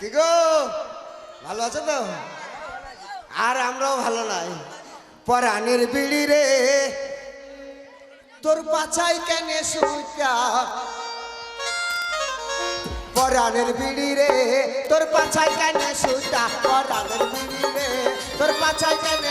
কি গো? ভালো আছো তো? আর আমরাও ভালো নাই। পরাণের বিড়ি রে, তোর পাছাই কেন সুইটা? পরাণের বিড়ি রে, তোর পাছাই কেন সুইটা? পরাণের বিড়ি রে, তোর পাছাই কেন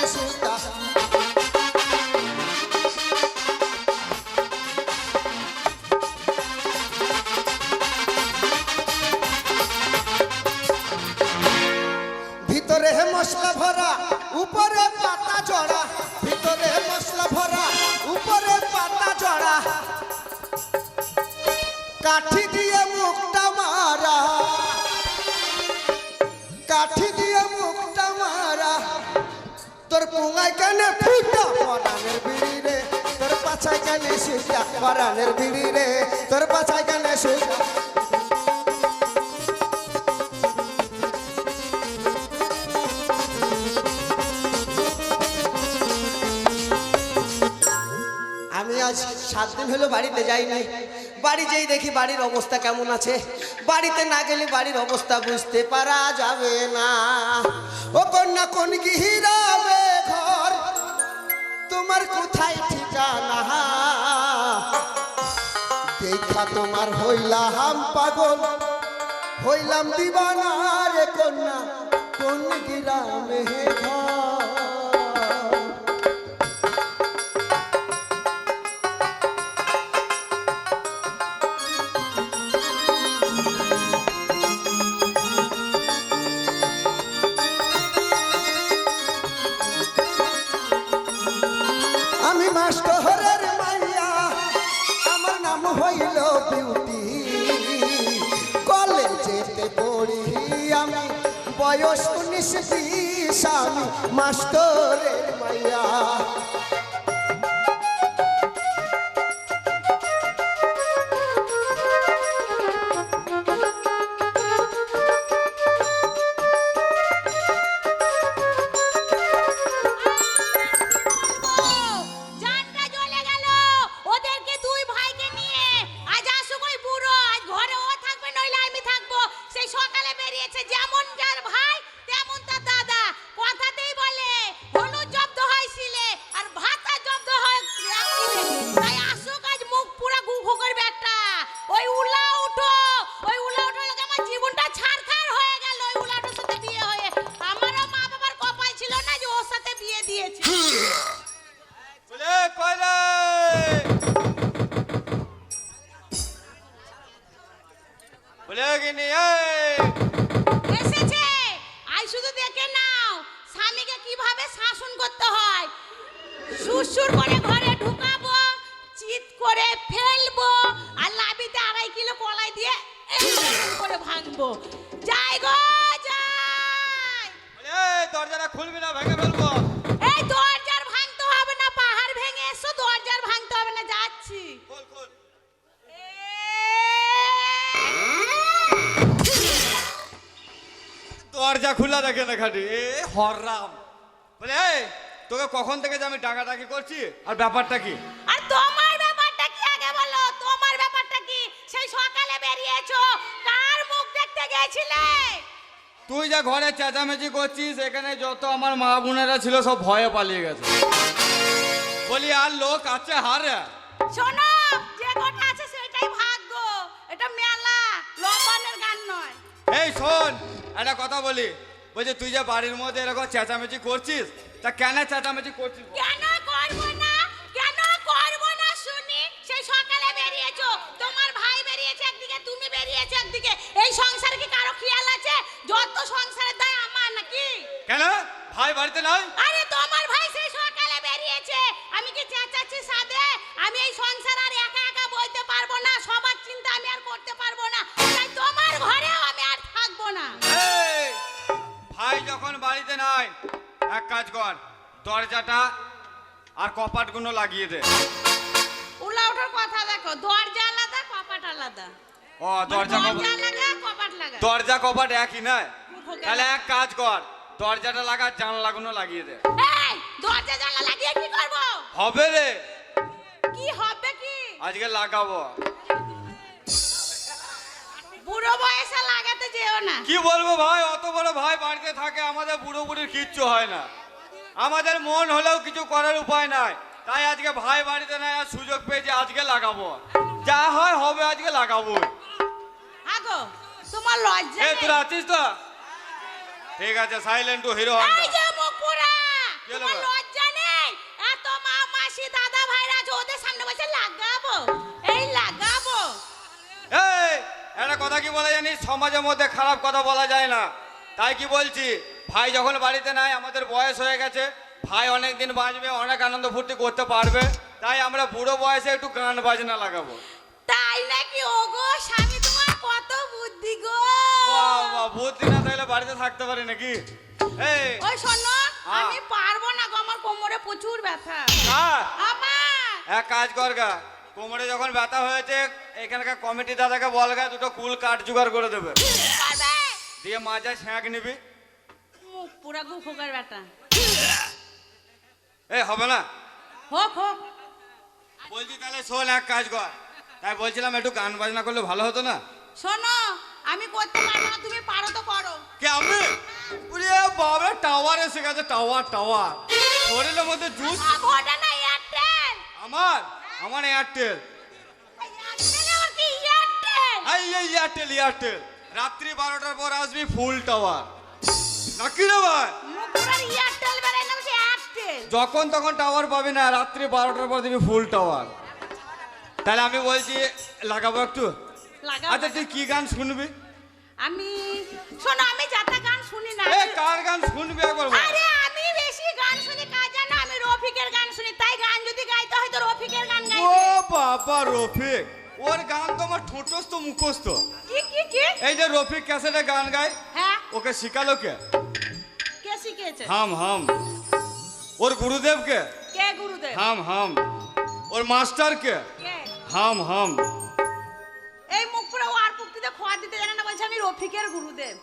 আমি আজ সাত দিন হলো বাড়িতে যাইনি। বাড়ি যেই দেখি বাড়ির অবস্থা কেমন আছে। বাড়িতে না গেলে বাড়ির অবস্থা বুঝতে পারা যাবে না। ও কন্যা, কোন গিহিরাবে ঘর? তোমার কোথায় ঠিকানা? দেখা তোমার হইলাম পাগল। হইলাম দিবানা রে কন্যা। কোন গিরামে ঘর? আমি বয়স উনিশ বিশ আমি মাস্টরের মাইয়া। এসেছে। আই শুধু দেখে নাও স্বামীকে কীভাবে শাসন করতে হয়। সুরসুর করে ঘরে ঢুকাবো চিৎ করে ফেলব আর লাবিতে আড়াই কিলো কলাই দিয়ে করে ভাঙবো। যাই গো যাই। দরজাটা খুলবি না ভেঙে ফেলব। খোলা দেখে না খাটি এ হররাম। বলে এই তোকে কখন থেকে যে আমি ডাকাডাকি করছি? আর ব্যাপারটা কি? আর তোমার ব্যাপারটা কি আগে বলো? তোমার ব্যাপারটা কি? সেই সকালে বেরিয়েছো কার মুখ দেখতে গেছিলে? তুই যা ঘরে চেঁচামেচি করছিস এখানে যত আমার মা বোনেরা ছিল সব ভয়ে পালিয়ে গেছে। বলি আর লোক আছে হারে? শোনো যে গোটা আছে সেটাই ভাগ্য। এটা মেলা লবণের গান নয়। এই শোন একটা কথা বলি। বলছি তুই যে বাড়ির মধ্যে এরকম চেঁচামেচি করছিস তা কেন চেঁচামেচি করছিস? কেন বাড়িতে নাই। এক কাজ কর দরজাটা আর কপাটগুলো লাগিয়ে দে। উলা ওঠার কথা দেখো দরজা আলাদা কপাট আলাদা। ও দরজা কপাট লাগা কপাট লাগা। দরজা কপাট একই নয় তাহলে এক কাজ কর দরজাটা লাগা জানলাগুলো লাগিয়ে দে। এই দরজা জানলা লাগিয়ে কি করব? হবে রে। কি হবে কি? আজকে লাগাবো। না। কি বলব ভাই? অত বড় ভাই বাড়িতে থাকে আমাদের বুড়ো বুড়ির কিচ্ছু হয় না। আমাদের মন হলেও কিছু করার উপায় নাই। তাই আজকে ভাই বাড়িতে নাই আর সুযোগ পেয়েছি আজকে লাগাবো। যা হয় হবে আজকে লাগাবো। আগো তোমার লজ্জা এ? তোরা আছিস তো? ঠিক আছে সাইলেন্ট টু হিরো হন্ডা এই যে মুকুরা তোমার কথা কি বলা জানিস? সমাজের মধ্যে খারাপ কথা বলা যায় না। তাই কি বলছি? ভাই যখন বাড়িতে নাই আমাদের বয়স হয়ে গেছে ভাই অনেক দিন বাঁচবে অনেক আনন্দ ফুর্তি করতে পারবে। তাই আমরা বুড়ো বয়সে একটু গান বাজনা লাগাবো। তাই নাকি? ওগো স্বামী তোমার কত বুদ্ধি গো! বাহ, বাহ, বুদ্ধি না থাকলে বাড়িতে থাকতে পারি নাকি? এই ওই শোনো হ্যাঁ। আমি পারব না গো আমার কোমরে প্রচুর ব্যথা? আমার! এক কাজ কর গা কোমরে যখন ব্যথা হয়েছে এখানকার কমিটি দাদাকে বল গা দুটো কুল কাঠ জোগাড় করে দেবে। দিয়ে মাঝে ছ্যাঁক নিবি। মুখ পুরা গু খোকার ব্যথা। এই হবে না? হোক হোক। বলছি তাহলে শোন এক কাজ কর। তাই বলছিলাম একটু গান বাজনা করলে ভালো হতো না? শোনো আমি করতে পারব না তুমি পারো তো করো। কে আমি? ওরে বাবা টাওয়ার এসে গেছে টাওয়ার টাওয়ার। শরীরের মধ্যে জুস। ওটা না এয়ারটেল আমার? আমার এয়ারটেল এয়ারটেল এয়ারটেল এই এই এয়ারটেল এয়ারটেল রাত্রি বারোটার পর আসবি ফুল টাওয়ার নাকি রে ভাই? মুখ পুরা এয়ারটেল বেড়াই না বলছে এয়ারটেল যখন তখন টাওয়ার পাবি না রাত্রি বারোটার পর দিবি ফুল টাওয়ার তাহলে আমি বলছি লাগাবো একটু? আচ্ছা তুই কি গান শুনবি? আমি শোনো আমি যাতা গান শুনি না। কার গান শুনবি একবার ও বাবা রফিক। ওর গান তো আমার ঠোঁটস্থ মুখস্থ। কি কি কি? এই যে রফিক ক্যাসেটে গান গায় হ্যাঁ। ওকে শিখালো কে? কে শিখিয়েছে? হাম হাম। ওর গুরুদেবকে কে? গুরুদেব? হাম হাম। ওর মাস্টারকে কে? হাম হাম। এই মুখ পুরো আর পুক্তিতে খোয়া দিতে জানে না বলছে আমি রফিকের গুরুদেব।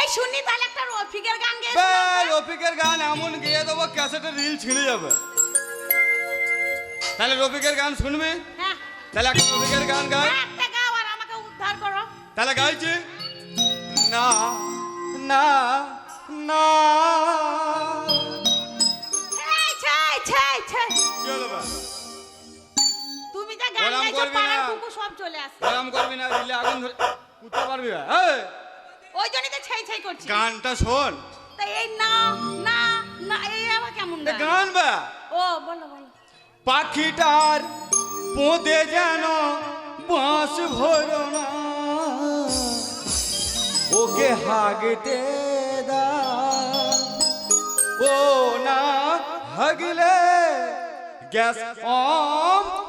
এই শুনি তাহলে একটা রফিকের গান গেয়ে। রফিকের গান এমন গিয়ে দেবো ক্যাসেটের রিল ছিঁড়ে যাবে। তাহলে রফিকের গান শুনবে? হ্যাঁ। তাহলে একটা রফিকের গান গায়। একটা গাও আর আমাকে উদ্ধার করো। তাহলে গাইছি। না না না। তুমি যা গান ওরম গাইছো পাড়ার না। কুকুর সব চলে করবি না দিলে আগুন ধরে কুত্তে পারবি না? এই, ওই জন্যই তো ছাই ছাই করছি। গানটা শোন। তাই এই না না না এই আবার কেমন গান? গান বা ও বলো বলো। পাখিটার পোঁদে যেন বাঁশ ভরো ওকে হাগতে দা ও না হাগলে গ্যাস অম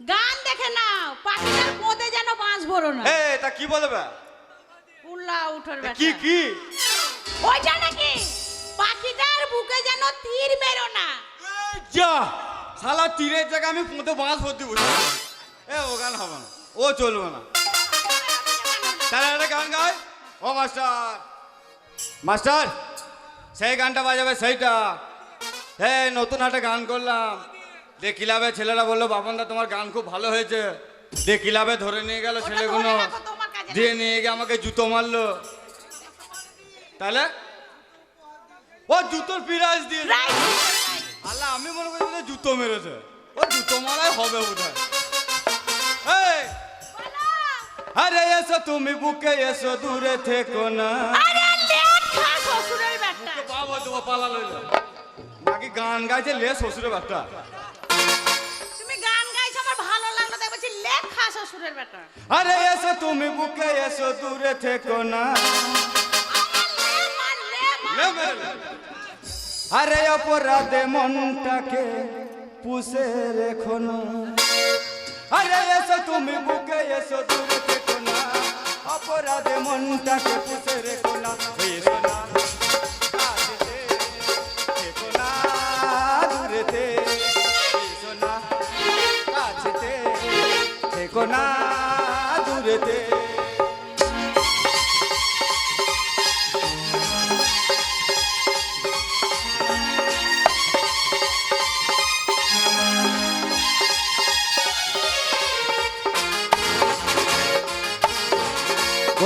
গান দেখে নাও পাখিটার পোঁদে যেন বাঁশ ভরো না। এ তা কি বলবে উল্লা উঠোর কি কি? ওইটা নাকি? পাখিটার বুকে যেন তীর মেরো না। এই যা! শালা তীরের জায়গায় আমি পোঁতে বাঁশ ভর্তি বসে এ ও গান হবে না। ও চলবে না। তাহলে একটা গান গায়। ও মাস্টার। মাস্টার সেই গানটা বাজাবে সেইটা। হে নতুন একটা গান করলাম। দিয়ে ক্লাবে ছেলেরা বলল বাপনদা তোমার গান খুব ভালো হয়েছে। দিয়ে ক্লাবে ধরে নিয়ে গেল ছেলেগুলো। দিয়ে নিয়ে গিয়ে আমাকে জুতো মারলো। তাহলে? ও জুতোর পিরাজ দিয়ে আল্লাহ আমি মনে করি যে জুতো মেরেছে। ও জুতো মারাই হবে বোধ হয় আরে এসো তুমি বুকে এসো দূরে থেকো না। বাবা তোমার পালা লইল নাকি গান গাইছে লে শ্বশুরের বাচ্চা শ্বশুরের ব্যাটা। আরে এসো তুমি বুকে এসো দূরে থেকো না। আরে অপরাধে মনটাকে পুষে রেখো না। আরে এসো তুমি বুকে এসো দূরে থেকো না। অপরাধে মনটাকে পুষে রেখো না।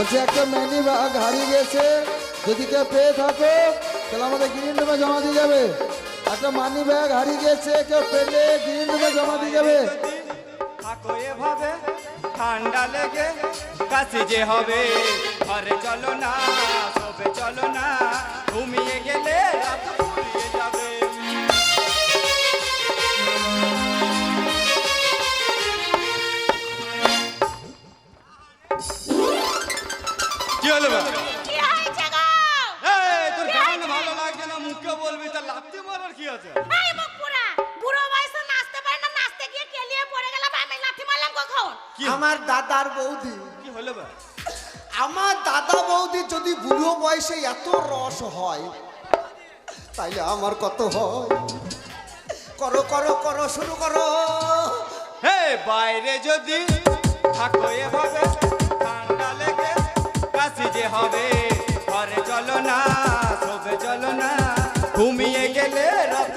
বলছে, একটা ম্যানি ব্যাগ হারিয়ে গেছে। যদি কেউ পেয়ে থাকো, তাহলে আমাদের গ্রিন রুমে জমা দিয়ে যাবে। একটা মানি ব্যাগ হারিয়ে গেছে, কেউ পেলে গ্রিন রুমে জমা দিয়ে যাবে। থাকো এভাবে, ঠান্ডা লেগে কাছে যে হবে। ঘরে চলো না সবে চলো না। ঘুমিয়ে গেলে দাদার বৌদি। কি হলো বা? আমার দাদা বৌদি যদি বুড়ো বয়সে এত রস হয় তাইলে আমার কত হয়? করো করো করো শুরু করো। হে বাইরে যদি থাকো এভাবে ঠান্ডা লেগে কাশি যে হবে ঘরে চলো না শোবে চলো না ঘুমিয়ে গেলে রাত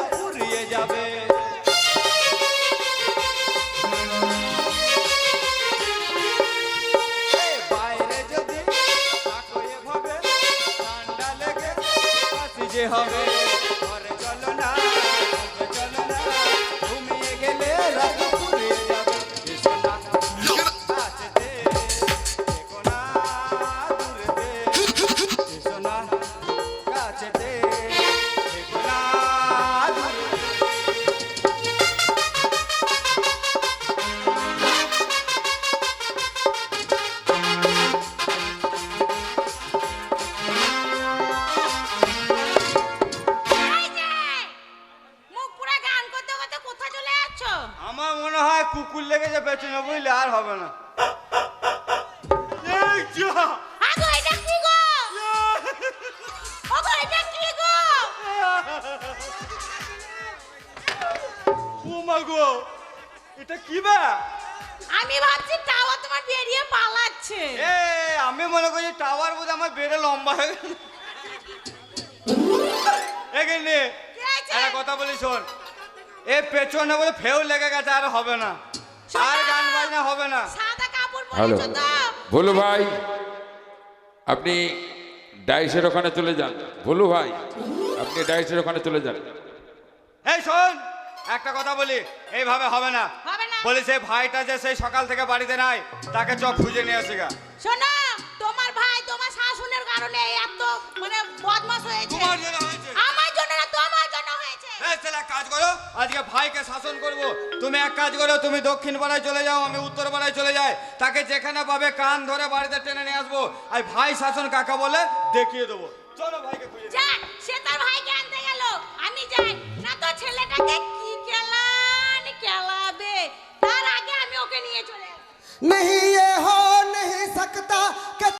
আমার মনে হয় কুকুর লেগেছে পেছনে বুঝলে আর হবে না। ও এটা কি বা? আমি ভাবছি টাওয়ার তোমার বেরিয়ে পালাচ্ছে। এ আমি মনে করছি টাওয়ার বোধ আমার বেড়ে লম্বা হয়ে গেল। এখানে একটা কথা বলি শোন। এ পেছনে বলে ফেউ লেগে গেছে আর হবে না। আর গান বাজনা হবে না। সাদা হ্যালো। ভোলু ভাই আপনি ডাইসের ওখানে চলে যান। ভোলু ভাই আপনি ডাইসের ওখানে চলে যান। এই শোন একটা কথা বলি এইভাবে হবে না। বলি সেই ভাইটা যে সেই সকাল থেকে বাড়িতে নাই তাকে চক খুঁজে নিয়ে আসি গা। শোনো তোমার ভাই তোমার শাশুনের কারণে এত মানে বদমাশ হয়েছে। তোমার জন্য হয়েছে। আমার জন্য না তোমার জন্য হয়েছে। এই এক কাজ করো আজকে ভাইকে শাসন করব। তুমি এক কাজ করো তুমি দক্ষিণ পাড়ায় চলে যাও আমি উত্তর পাড়ায় চলে যাই। তাকে যেখানে পাবে কান ধরে বাড়িতে টেনে নিয়ে আসব। আর ভাই শাসন কাকা বলে দেখিয়ে দেবো। চলো ভাইকে খুঁজে যাক সে তার ভাইকে আনতে গেল। আমি যাই। না তো ছেলেটাকে কি খেলান খেলাবে তার আগে আমি ওকে নিয়ে চলে আসবো नहीं ये हो नहीं सकता कि